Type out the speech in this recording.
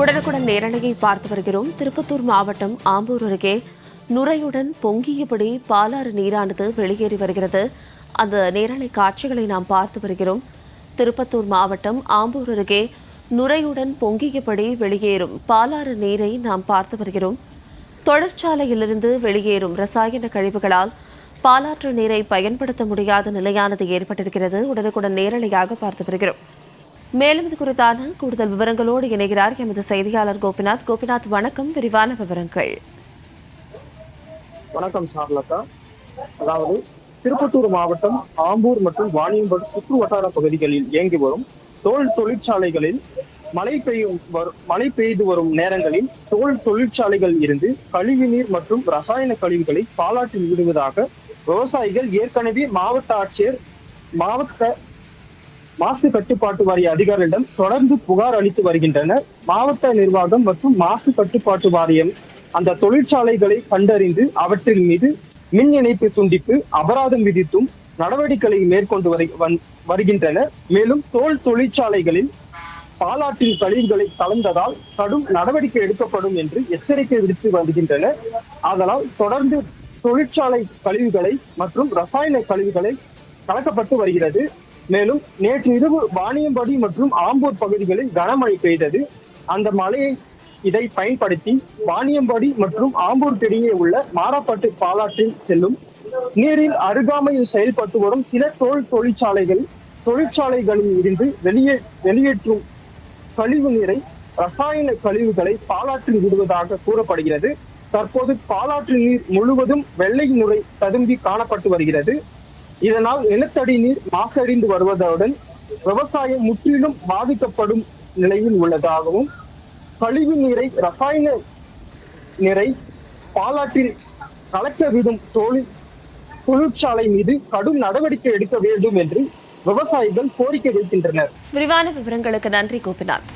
உடனுக்குடன் நேரலையை பார்த்து வருகிறோம். திருப்பத்தூர் மாவட்டம் ஆம்பூர் அருகே நுரையுடன் பொங்கியபடி பாலாறு நீரானது வெளியேறி வருகிறது. அந்த நேரலை காட்சிகளை நாம் பார்த்து வருகிறோம். திருப்பத்தூர் மாவட்டம் ஆம்பூர் அருகே நுரையுடன் பொங்கியபடி வெளியேறும் பாலாறு நீரை நாம் பார்த்து வருகிறோம். தொழிற்சாலையிலிருந்து வெளியேறும் ரசாயன கழிவுகளால் பாலாற்று நீரை பயன்படுத்த முடியாத நிலையானது ஏற்பட்டிருக்கிறது. உடனுக்குடன் நேரலையாக பார்த்து வருகிறோம். மேலும் இது குறித்தான கூடுதல் விவரங்களோடு இணைகிறார் எமது செய்தியாளர் கோபிநாத். கோபிநாத் வணக்கம். விரிவான விவரங்கள். வணக்கம் சார்லதா. அதாவது திருப்பத்தூர் மாவட்டம் ஆம்பூர் மற்றும் வாணியம்பட் சுற்று வட்டார பகுதிகளில் இயங்கி வரும் தோல் தொழிற்சாலைகளில் மழை பெய்யும் வரும் மழை பெய்து வரும் நேரங்களில் தோல் தொழிற்சாலைகள் இருந்து கழிவுநீர் மற்றும் ரசாயன கழிவுகளை பாலாற்றில் விடுவதாக விவசாயிகள் ஏற்கனவே மாவட்ட ஆட்சியர் மாவட்ட மாசு கட்டுப்பாட்டு வாரிய அதிகாரிகளிடம் தொடர்ந்து புகார் அளித்து வருகின்றனர். மாவட்ட நிர்வாகம் மற்றும் மாசு கட்டுப்பாட்டு வாரியம் அந்த தொழிற்சாலைகளை கண்டறிந்து அவற்றின் மீது மின் இணைப்பு துண்டிப்பு அபராதம் விதித்தும் நடவடிக்கைகளை மேற்கொண்டு வரு வந்- வருகின்றனர். மேலும் தோல் தொழிற்சாலைகளில் பாலாற்றின் கழிவுகளை கலந்ததால் கடும் நடவடிக்கை எடுக்கப்படும் என்று எச்சரிக்கை விடுத்து வருகின்றனர். அதனால் தொடர்ந்து தொழிற்சாலை கழிவுகளை மற்றும் ரசாயன கழிவுகளை கலக்கப்பட்டு வருகிறது. மேலும் நேற்று இரவு வாணியம்பாடி மற்றும் ஆம்பூர் பகுதிகளில் கனமழை பெய்தது. அந்த மழையை இதை பயன்படுத்தி வாணியம்பாடி மற்றும் ஆம்பூருக்கிடையே உள்ள மாறாப்பட்டு பாலாற்றில் செல்லும் நீரில் அருகாமையில் செயல்பட்டு வரும் சில தோல் தொழிற்சாலைகள் தொழிற்சாலைகளில் இருந்து வெளியே வெளியேற்றும் கழிவு நீரை ரசாயன கழிவுகளை பாலாற்றில் விடுவதாக கூறப்படுகிறது. தற்போது பாலாற்று நீர் முழுவதும் வெள்ளை நுரை ததும்பி காணப்பட்டு வருகிறது. இதனால் நிலத்தடி நீர் மாசடைந்து வருவதுடன் விவசாயம் முற்றிலும் பாதிக்கப்படும் நிலையில் உள்ளதாகவும் கழிவு நீரை ரசாயன நீரை பாலாற்றில் கலக்க விடும் தொழில் தொழிற்சாலை மீது கடும் நடவடிக்கை எடுக்க வேண்டும் என்று விவசாயிகள் கோரிக்கை வைக்கின்றனர். விரிவான விவரங்களுக்கு நன்றி கோபிநாத்.